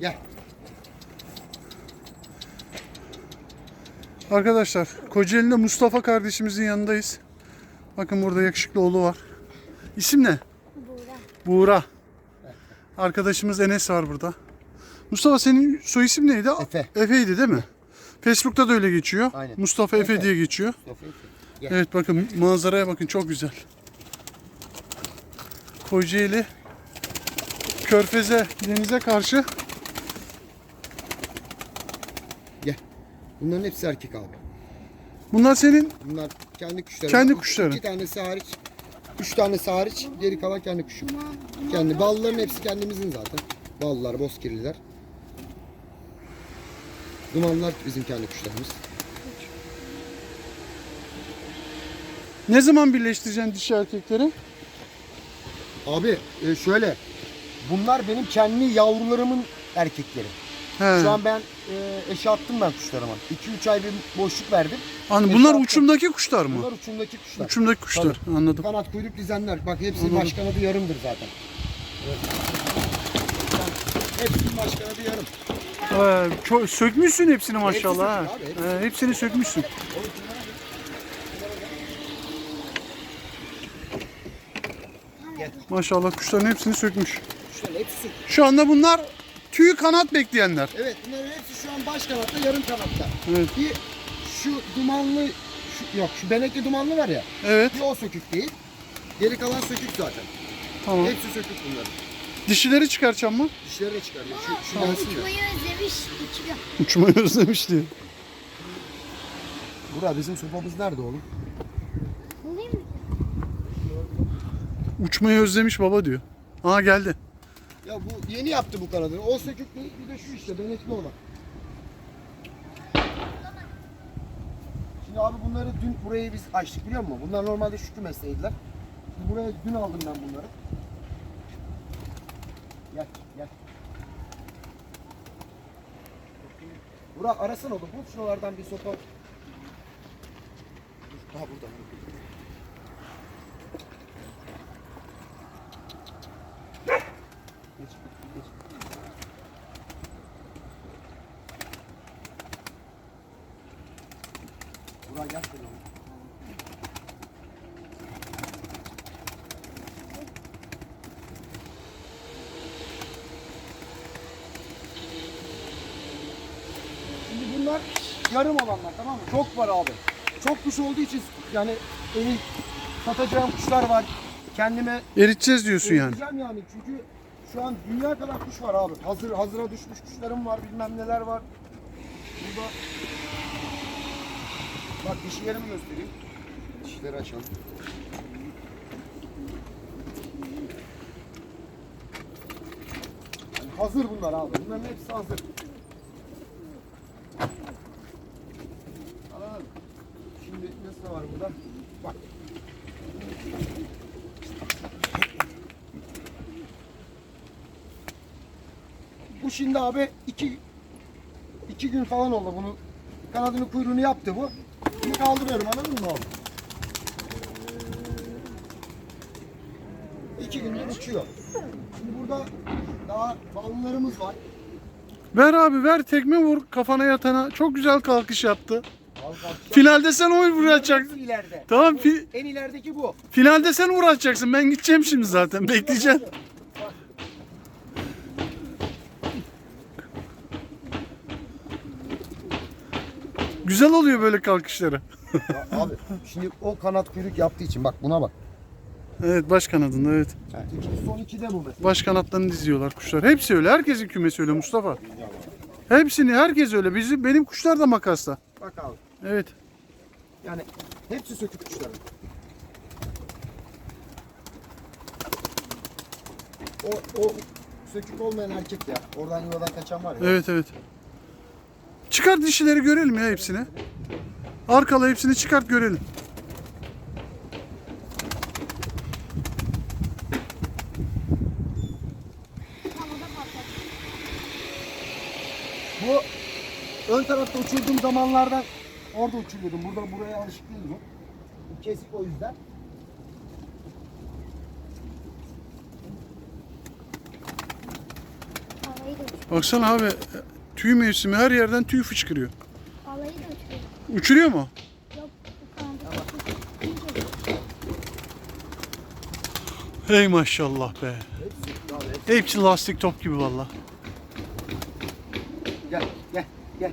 Gel. Arkadaşlar Kocaeli'nde Mustafa kardeşimizin yanındayız. Bakın burada yakışıklı oğlu var. İsim ne? Buğra. Arkadaşımız Enes var burada. Mustafa senin soy isim neydi? Efe. Efe'ydi değil mi? Facebook'ta da öyle geçiyor. Aynen. Mustafa Efe, Efe. diye geçiyor. Mustafa Efe. Gel. Evet bakın manzaraya bakın çok güzel. Kocaeli Körfez'e, denize karşı Bunların hepsi erkek abi. bunlar senin Bunlar kendi kuşları. Kendi kuşları. İki tanesi hariç. Üç tanesi hariç. Geri kalan kendi kuşu. Kendi. Ballıların hepsi kendimizin zaten. Ballılar, bozkirliler. Dumanlar bizim kendi kuşlarımız. ne zaman birleştireceksin dişi erkekleri? Abi e, şöyle. Bunlar benim kendi yavrularımın erkekleri. He. Şu an ben e, eşe attım ben kuşlarıma. 2-3 ay bir boşluk verdim. Hani eşe bunlar attım. uçumdaki kuşlar mı? Bunlar uçumdaki kuşlar. Uçumdaki kuşlar. Anladım. Kanat kuyruk dizenler. Bak hepsi Anladım. başkan adı yarımdır zaten. Evet. Hepsinin başkan adı yarım. Ee, çok, sökmüşsün hepsini maşallah. ha. abi, hepsi. Ee, hepsini sökmüşsün. Maşallah kuşların hepsini sökmüş. Hepsi. Şu anda bunlar tüy kanat bekleyenler. Evet bunların hepsi şu an baş kanatta yarım kanatta. Evet. Bir şu dumanlı şu, yok şu benekli dumanlı var ya. Evet. Bir o sökük değil. Geri kalan sökük zaten. Tamam. Hepsi sökük bunların. Dişileri çıkaracağım mı? Dişleri de çıkarıyor. Şu, şu de. Uçmayı özlemiş uçuyor. Uçmayı özlemiş diyor. Burak bizim sopamız nerede oğlum? Bulayım mı? Uçmayı özlemiş baba diyor. Aa geldi. Ya bu yeni yaptı bu kanadı. O sökük değil bir de şu işte benekli olan. Şimdi abi bunları dün burayı biz açtık biliyor musun? Bunlar normalde şu kümesteydiler. Şimdi buraya dün aldım ben bunları. Gel gel. Burak arasana oğlum. Bul şuralardan bir sopa. Daha burada. Geç, geç. Burak gel şöyle oğlum. Şimdi bunlar yarım olanlar tamam mı? Çok var abi. Çok kuş olduğu için yani eli satacağım kuşlar var. Kendime Eriteceğiz diyorsun yani. Eriteceğim yani çünkü şu an dünya kadar kuş var abi. Hazır hazıra düşmüş kuşlarım var, bilmem neler var. Burada Bak dişilerimi göstereyim. Dişileri açalım. Yani hazır bunlar abi. Bunların hepsi hazır. Şimdi nasıl var burada? Bak. Bu şimdi abi iki, iki gün falan oldu bunu. Kanadını kuyruğunu yaptı bu. Bunu kaldırıyorum anladın mı oğlum? İki gündür uçuyor. Şimdi burada daha ballılarımız var. Ver abi ver tekme vur kafana yatana. Çok güzel kalkış yaptı. Finalde sen. Hepsi ileride. Tamam fi- En ilerideki bu. finalde sen uğraşacaksın. Ben gideceğim şimdi zaten. Bekleyeceğim. Güzel oluyor böyle kalkışları. Ya abi şimdi o kanat kuyruk yaptığı için bak buna bak. Evet baş kanadında evet. Son iki de bu mesela. Baş kanatlarını diziyorlar kuşlar. Hepsi öyle. Herkesin kümesi öyle Mustafa. Hepsini herkes öyle. Bizim benim kuşlar da makasla. Bak abi. Evet. Yani hepsi sökük kuşların. O, o sökük olmayan erkek ya. Oradan yuvadan kaçan var ya. Evet evet. Çıkart dişileri görelim ya hepsini. Arkalı hepsini çıkart görelim. Bu ön tarafta uçurduğum zamanlardan orada uçuruyordum. Burada buraya alışık değil bu. Bu kesik o yüzden. Baksana abi tüy mevsimi her yerden tüy fışkırıyor. Alayı da uçuyor. Uçuruyor mu? Yok. Hey maşallah be. Hepsi lastik top gibi valla. Gel, gel, gel.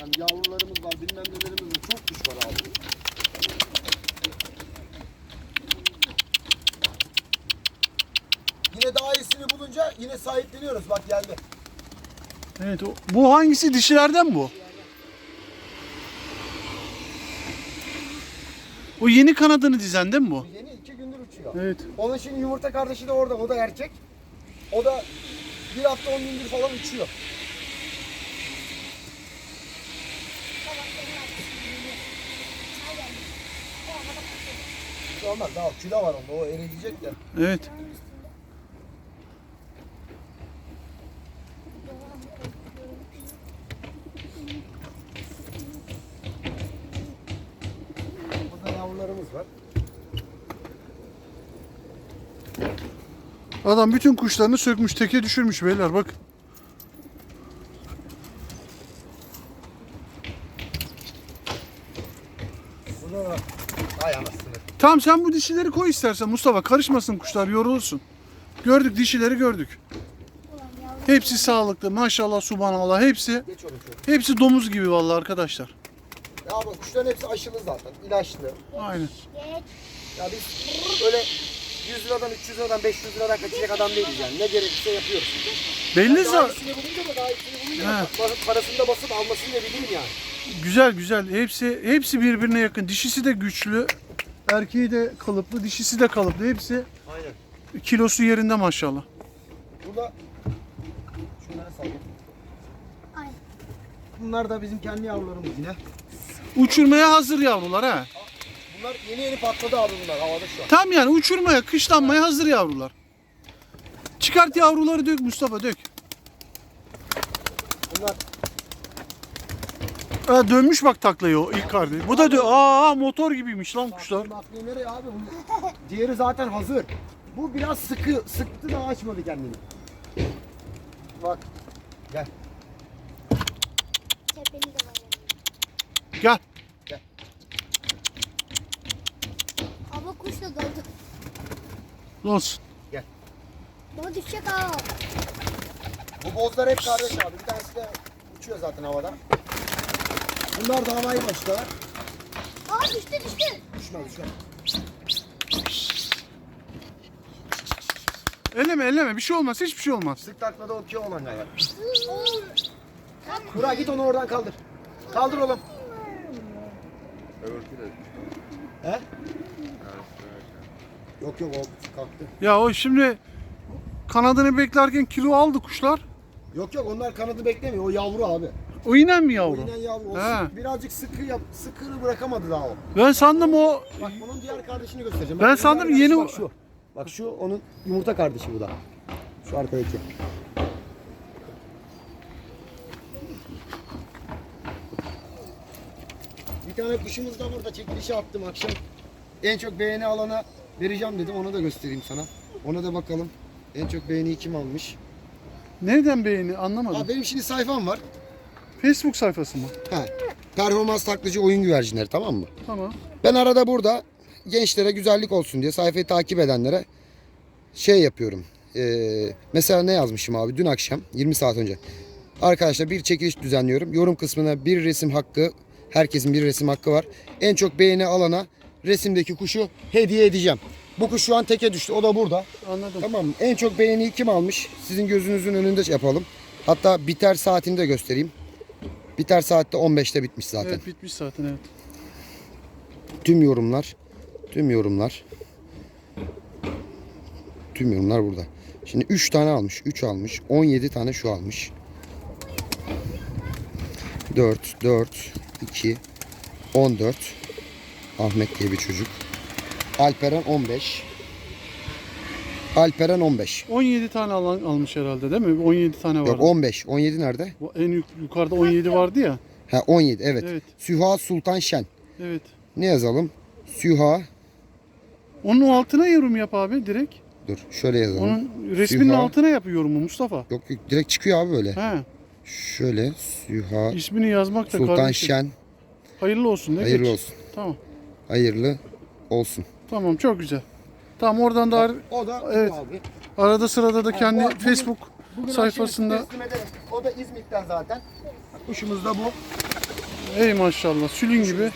Yani yavrularımız var, bilmem nelerimiz var. Çok kuş var abi. Yine daha iyisini bulunca sahipleniyoruz. Bak geldi. Evet o, bu hangisi dişilerden bu? O yeni kanadını dizen değil mi bu? Yeni iki gündür uçuyor. Evet. Onun şimdi yumurta kardeşi de orada. O da erkek. O da bir hafta on gündür falan uçuyor. Olmaz. Daha kilo var onda. O eriyecek de. Evet. Burada yavrularımız var. Adam bütün kuşlarını sökmüş, teke düşürmüş beyler bak. Da ay anasını. Tamam sen bu dişileri koy istersen Mustafa karışmasın kuşlar yorulsun. Gördük dişileri gördük. Hepsi sağlıklı maşallah subhanallah hepsi Geç onu şöyle. hepsi domuz gibi vallahi arkadaşlar. Ya bak kuşların hepsi aşılı zaten. ilaçlı. Aynen. Geç. Ya biz öyle 100 liradan, 300 liradan, 500 liradan kaçacak adam değiliz yani. Ne gerekirse yapıyoruz. Belli Daha zaten. bulunca da daha iyisini bulunca da parasını da basıp almasını da bileyim yani. Güzel güzel. Hepsi hepsi birbirine yakın. Dişisi de güçlü. Erkeği de kalıplı, dişisi de kalıplı. Hepsi Aynen. kilosu yerinde maşallah. Burada şunları sallayayım. Aynen. Bunlar da bizim kendi yavrularımız yine. Uçurmaya hazır yavrular ha. Bunlar yeni yeni patladı abi bunlar havada şu an. Tam yani uçurmaya, kışlanmaya hazır yavrular. Çıkart yavruları dök Mustafa dök. Bunlar Ha, dönmüş bak taklayı o ilk kardeş. Bu da dö Aa motor gibiymiş lan kuşlar. Baklı nereye abi? Diğeri zaten hazır. Bu biraz sıkı, sıktı da açmadı kendini. Bak. Gel. Tepeli de var. Gel. Ama kuş da doldu. Olsun. Bana düşecek ha. Bu bozlar hep kardeş abi. Bir tanesi de uçuyor zaten havada. Bunlar da havayı başlar. Aa düştü düştü. Düşme düşme. Elleme elleme bir şey olmaz hiçbir şey olmaz. Sık taklada okey olan galiba. Burak git onu oradan kaldır. Kaldır oğlum. He? Yok yok o kalktı. Ya o şimdi kanadını beklerken kilo aldı kuşlar. Yok yok onlar kanadı beklemiyor. O yavru abi. O inen mi O yavru? inen yavru. O He. sık- birazcık sıkı yap, sıkını bırakamadı daha o. Ben sandım o Bak bunun diğer kardeşini göstereceğim. Ben bunun sandım diğer yeni- kardeşi Bak şu. Bak şu onun yumurta kardeşi bu da. Şu arkadaki. Tane kuşumuz da burada çekilişe attım akşam. En çok beğeni alana vereceğim dedim. Onu da göstereyim sana. Ona da bakalım. En çok beğeniyi kim almış? nereden beğeni anlamadım. Aa, benim şimdi sayfam var. Facebook sayfası mı? Ha. Performans taklacı oyun güvercinleri tamam mı? Tamam. Ben arada burada gençlere güzellik olsun diye sayfayı takip edenlere şey yapıyorum. Ee, mesela ne yazmışım abi dün akşam 20 saat önce. Arkadaşlar bir çekiliş düzenliyorum. Yorum kısmına bir resim hakkı, herkesin bir resim hakkı var. En çok beğeni alana resimdeki kuşu hediye edeceğim. Bu kuş şu an teke düştü. O da burada. Anladım. Tamam mı? En çok beğeniyi kim almış? Sizin gözünüzün önünde yapalım. Hatta biter saatini de göstereyim. Biter saatte 15'te bitmiş zaten. Evet bitmiş zaten evet. Tüm yorumlar, tüm yorumlar, tüm yorumlar burada. Şimdi 3 tane almış, 3 almış, 17 tane şu almış. 4, 4, 2, 14. Ahmet diye bir çocuk. Alperen 15. Alperen 15. 17 tane alan almış herhalde değil mi? 17 tane var. Yok 15. 17 nerede? Bu En yuk- yukarıda 17 vardı ya. Ha 17 evet. Evet. Süha Sultan Şen. Evet. Ne yazalım? Süha Onun altına yorum yap abi direkt. Dur şöyle yazalım. Onun resminin Süha. altına yapıyorum mu Mustafa? Yok yok direkt çıkıyor abi böyle. He. Şöyle Süha İsmini yazmak da Sultan kardeşim. Şen. Hayırlı olsun. Ne Hayırlı geç? olsun. Tamam. Hayırlı olsun. Tamam çok güzel. Tamam oradan da ar- O da Evet. abi. arada sırada da kendi bu- bugün- Facebook Bugün sayfasında. O da İzmit'ten zaten. Kuşumuz da bu. ey maşallah sülün gibi.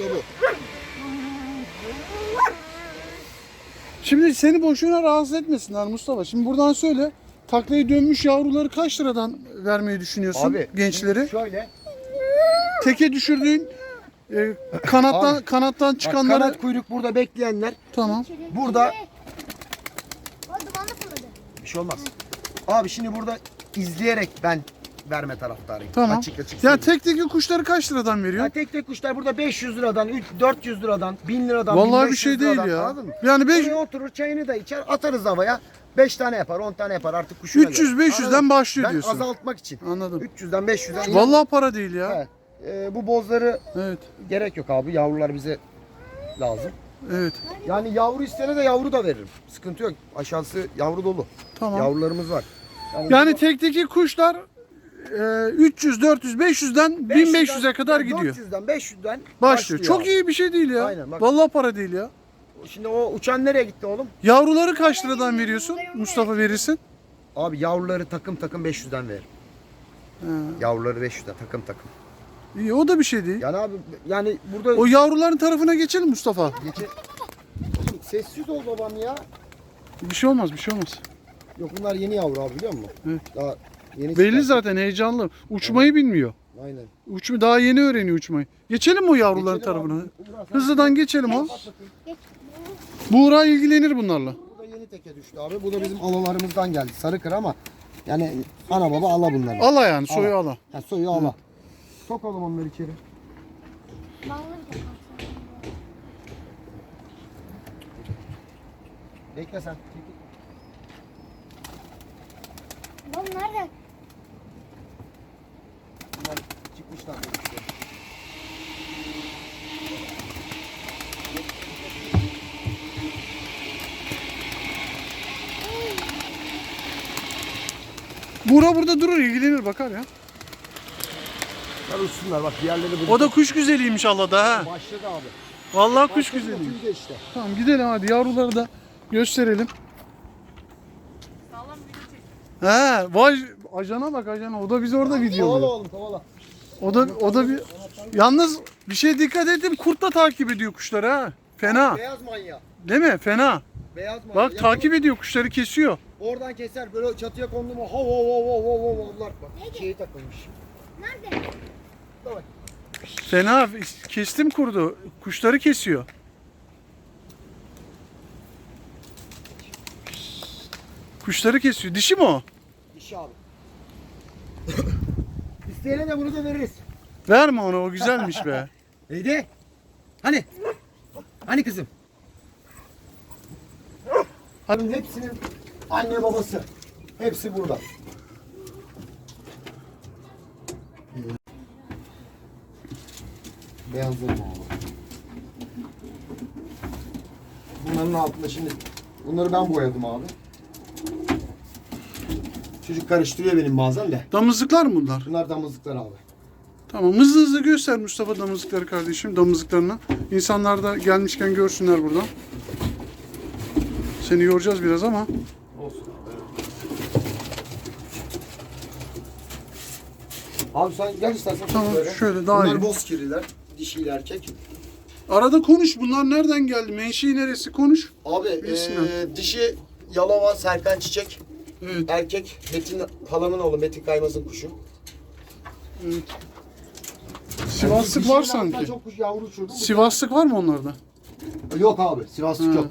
Şimdi seni boşuna rahatsız etmesinler Mustafa. Şimdi buradan söyle. Taklaya dönmüş yavruları kaç liradan vermeyi düşünüyorsun Abi gençleri? Şöyle. Teke düşürdüğün e, kanattan Abi, kanattan Bak, çıkanları kanat kuyruk burada bekleyenler. tamam. Burada bir şey olmaz. Abi şimdi burada izleyerek ben verme taraftarıyım. Tamam. Açık açık Ya söyleyeyim. tek teki kuşları kaç liradan veriyor? Ya tek tek kuşlar burada 500 liradan, üç- 400 liradan, 1000 liradan, Vallahi bir 1500 şey değil liradan, ya. anladın mı? Yani 5 Buraya oturur çayını da içer atarız havaya. 5 tane yapar 10 tane yapar artık kuşuna 300 göre. 500'den Anladın mı? başlıyor Ben diyorsun. azaltmak için. Anladım. 300'den 500'den. Vallahi para değil ya. Evet. Ee, bu bozları Evet. gerek yok abi. Yavrular bize lazım. Evet. Yani yavru istene de yavru da veririm. Sıkıntı yok. Aşağısı yavru dolu. Tamam. Yavrularımız var. Yani tekteki kuşlar e, 300 400 500'den 1500'e kadar gidiyor. 400'den 500'den Başlıyor. Çok abi. iyi bir şey değil ya. Aynen, bak. Vallahi para değil ya. Şimdi o uçan nereye gitti oğlum? Yavruları kaç liradan veriyorsun? Mustafa verirsin. Abi yavruları takım takım 500'den veririm. Yavruları 500'den takım takım. İyi o da bir şey değil. Yani abi yani burada O yavruların tarafına geçelim Mustafa. Geçe... Oğlum sessiz ol babam ya. Bir şey olmaz, bir şey olmaz. Yok bunlar yeni yavru abi biliyor musun? Evet. Daha yeni Belli çıkan. zaten heyecanlı. Uçmayı bilmiyor. Aynen. Uçma daha yeni öğreniyor uçmayı. Geçelim mi o yavruların Geçelim tarafına? abi. Hızlıdan geçelim o. Buğra ilgilenir bunlarla. Bu da yeni teke düştü abi. Bu da bizim alalarımızdan geldi. Sarı kır ama yani ana baba ala bunları. Ala yani soyu ala. Ha, soyu ala. Sokalım onları içeri. Bekle sen. Oğlum nerede? Bunlar çıkmışlar. Buğra burada durur ilgilenir bakar ya. Bunlar uçsunlar bak diğerleri burada. O da kuş güzeliymiş Allah'da ha. Başladı abi. Vallahi kuş Başladı, güzeliymiş. tüy geçti. Tamam gidelim hadi yavruları da gösterelim. He, vay ajana bak ajana. O da biz orada video Kovala oluyor. oğlum kovala. O da o da bir Yalnız bir şey dikkat edin kurt da takip ediyor kuşları ha. Fena. Beyaz manya. Değil mi? Fena. Beyaz manya. Bak takip ediyor kuşları kesiyor. Oradan keser böyle çatıya kondu mu hov hov hov hov hov hov havlar bak. Şeyi takılmış. Nerede? Bak. Fena. Kestim kurdu. Kuşları kesiyor. Kuşları kesiyor. Dişi mi o? İşi abi. İsteyene de bunu da veririz. Verme ona o güzelmiş be. Neydi? Hani? Hani kızım? Bunun hepsinin anne babası. Hepsi burada. Beyazları mı oğlum? Bunların altında şimdi bunları ben boyadım abi. Çocuk karıştırıyor benim bazen de. Damızlıklar mı bunlar? Bunlar damızlıklar abi. Tamam hızlı hızlı göster Mustafa damızlıkları kardeşim damızlıklarını. İnsanlar da gelmişken görsünler buradan. Seni yoracağız biraz ama. Abi sen gel istersen Tamam, böyle. şöyle daha Bunlar iyi. bozkirliler. Dişiyle erkek. Arada konuş bunlar nereden geldi? Menşei neresi? Konuş. Abi eee, dişi Yalova Serkan Çiçek. Evet. Erkek Metin halamın oğlu Metin Kaymaz'ın kuşu. evet. Sivaslık var sanki. Çok kuş yavru uçurdu. Sivaslık var mı onlarda? Yok abi Sivaslık yok.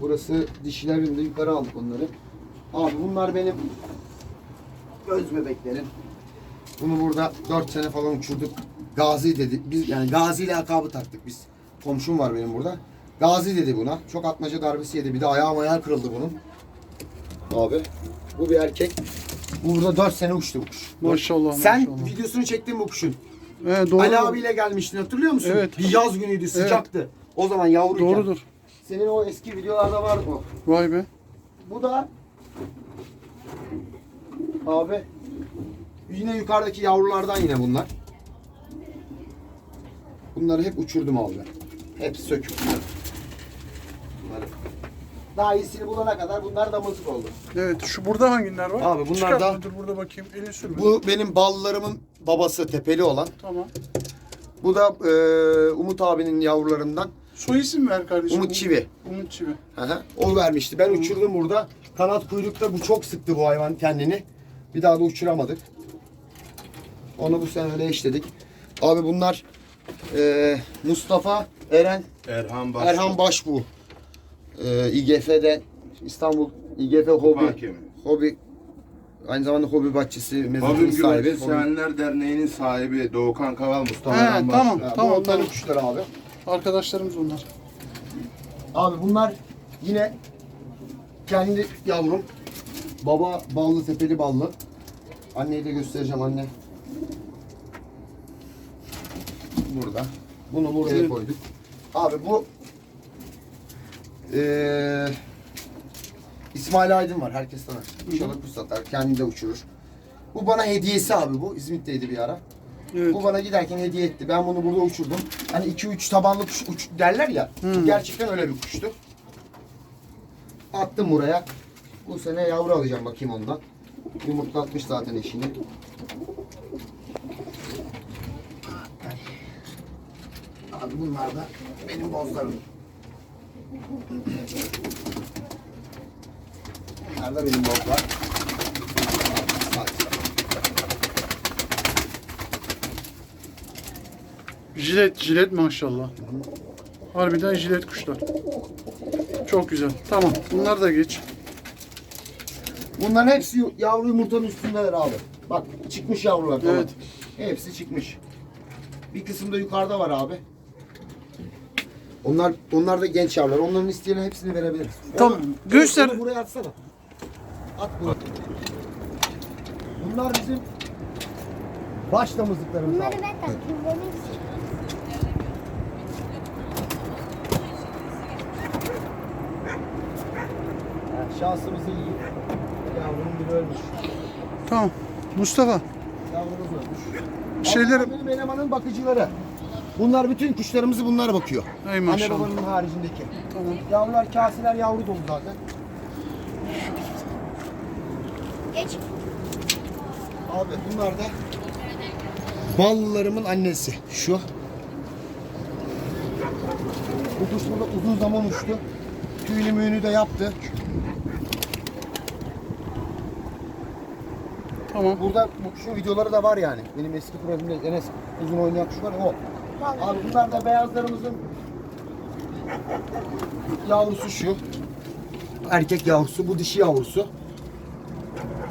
Burası dişilerin de yukarı aldık onları. Abi bunlar benim göz bebeklerim. Bunu burada 4 sene falan uçurduk. Gazi dedi. Biz yani Gazi lakabı taktık biz. Komşum var benim burada. Gazi dedi buna. Çok atmaca darbesi yedi. Bir de ayağı ayağı kırıldı bunun. Abi. Bu bir erkek. Bu burada 4 sene uçtu bu kuş. Maşallah Sen maşallah. videosunu çektin bu kuşun. He, doğru. Ali abiyle gelmiştin hatırlıyor musun? Evet. Bir yaz günüydü sıcaktı. O zaman yavruyken. Doğrudur. Senin o eski videolarda vardı o. Vay be. bu da abi yine yukarıdaki yavrulardan yine bunlar. Bunları hep uçurdum abi ben. Hepsi sökük. Bunları. Daha iyisini bulana kadar bunlar damızlık oldu. Evet şu burada hangiler var? Abi bunlar da- Dur burada bakayım. Elini sürme. Bu benim ballarımın babası tepeli olan. Tamam. Bu da e, Umut abinin yavrularından. Soy isim ver kardeşim. Umut Çivi. Umut Çivi. Hı. O vermişti. Ben uçurdum burada. Kanat kuyrukta bu çok sıktı bu hayvan kendini. Bir daha da uçuramadık. Onu bu sene öyle işledik. Abi bunlar e, Mustafa Eren Erhan Baş. Erhan Başbuğ. E, İGF'de İstanbul İGF Hobi Hakemi. Hobi aynı zamanda hobi bahçesi Babim mezarının sahibi. Güvenlik Sevenler Derneği'nin sahibi Doğukan Kaval Mustafa He, Erhan Baş. tamam. Ha, bu Tamam, onların kuşları abi. Arkadaşlarımız onlar. Abi bunlar yine kendi yavrum. Baba ballı tepeli ballı. Anneyi de göstereceğim anne. Burada. Bunu buraya Evet. koyduk. Abi bu eee İsmail Aydın var. Herkes tanır. İnşallah kuş satar. Kendi de uçurur. Bu bana hediyesi abi bu. İzmit'teydi bir ara. Evet. Bu bana giderken hediye etti. Ben bunu burada uçurdum. Hani 2-3 tabanlı kuş uç derler ya. Hmm. Gerçekten öyle bir kuştu. Attım buraya. Bu sene yavru alacağım bakayım ondan. Yumurtlatmış zaten eşini. Abi bunlar da benim bozlarım. Bunlar da benim bozlar. Jilet, jilet maşallah. Harbiden jilet kuşlar. Çok güzel. Tamam. Bunlar da geç. Bunların hepsi yavru yumurtanın üstündeler abi. Bak çıkmış yavrular. tamam. Evet. Hepsi çıkmış. Bir kısım da yukarıda var abi. Onlar onlar da genç yavrular. Onların isteyene hepsini verebiliriz. Tamam, göster. Onu buraya atsana. At bunu. Bunlar bizim baş damızlıklarımız Bunları ben takayım. Benim Yani şansımız iyi. Yavrunun biri ölmüş. Tamam. Mustafa. Yavrumuz ölmüş. Bir şeyler... Bunlar benim elemanın bakıcıları. Bunlar bütün kuşlarımızı bunlar bakıyor. Ey Anne maşallah. babanın haricindeki. Tamam. Yavrular kaseler yavru dolu zaten. Geç. Abi bunlar da ballılarımın annesi. Şu. Bu kuş burada uzun zaman uçtu. Tüyünü müyünü de yaptı. Tamam. Burada bu kuşun videoları da var yani. Benim eski profilimde Enes uzun oynayan kuş var o. Abi bunlar da beyazlarımızın yavrusu şu. Erkek yavrusu, bu dişi yavrusu.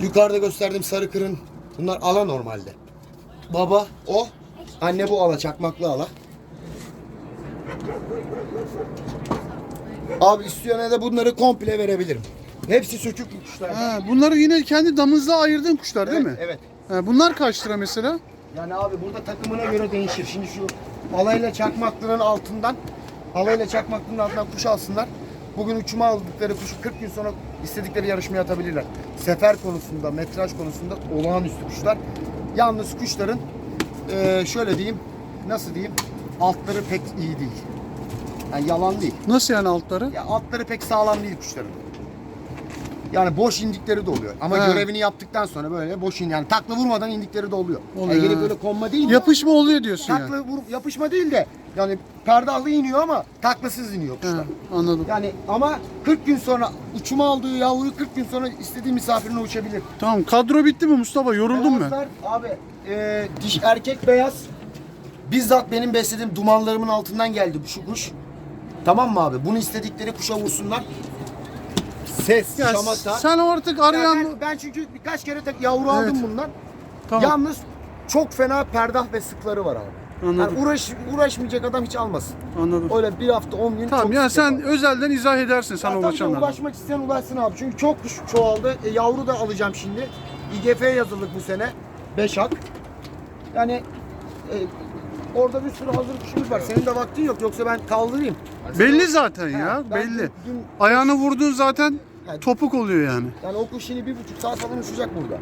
Yukarıda gösterdiğim sarı kırın. Bunlar ala normalde. Baba o, anne bu ala, çakmaklı ala. Abi isteyene de bunları komple verebilirim. Hepsi sökük kuşlar. Ha, bunları yine kendi damızla ayırdığın kuşlar değil evet, mi? Evet. Ha, bunlar kaç lira mesela? Yani abi burada takımına göre değişir. Şimdi şu alayla çakmaklının altından alayla çakmaklının altından kuş alsınlar. Bugün uçuma aldıkları kuşu 40 gün sonra istedikleri yarışmaya atabilirler. Sefer konusunda, metraj konusunda olağanüstü kuşlar. Yalnız kuşların eee, şöyle diyeyim, nasıl diyeyim, altları pek iyi değil. Yani yalan değil. Nasıl yani altları? Ya altları pek sağlam değil kuşların. Yani boş indikleri de oluyor. Ama He. görevini yaptıktan sonra böyle boş in yani takla vurmadan indikleri de oluyor. Oluyor, Yani gelip böyle konma değil. Yapışma oluyor diyorsun Takla yani. vurup yapışma değil de yani perdahlı iniyor ama taklasız iniyor kuşlar. Ha, anladım. Yani ama 40 gün sonra uçuma aldığı yavruyu 40 gün sonra istediği misafirine uçabilir. Tamam. Kadro bitti mi Mustafa? Yoruldun mu? Abi e, diş erkek beyaz. Bizzat benim beslediğim dumanlarımın altından geldi bu şu kuş. Tamam mı abi? Bunu istedikleri kuşa vursunlar. Ses, Ya şamata. sen artık Ya arayan... ben, ben çünkü birkaç kere tek yavru aldım Evet. bundan. Tamam. Yalnız çok fena perdah ve sıkları var abi. Anladım. Yani uğraş, uğraşmayacak adam hiç almasın. Anladım. Öyle bir hafta 10 gün Tamam çok sık sen yapar. özelden izah edersin Ya tabii ki ulaşanlara. ulaşmak isteyen ulaşsın abi. Çünkü çok kuş çoğaldı. E, yavru da alacağım şimdi. İGF yazıldık bu sene. 5 hak. Yani e, orada bir sürü hazır kuşumuz var. Senin de vaktin yok. Yoksa ben kaldırayım. Belli zaten ya ben belli. dün- Ayağını vurdun zaten Ha. topuk oluyor yani. Yani o kuş şimdi bir buçuk saat falan uçacak burada.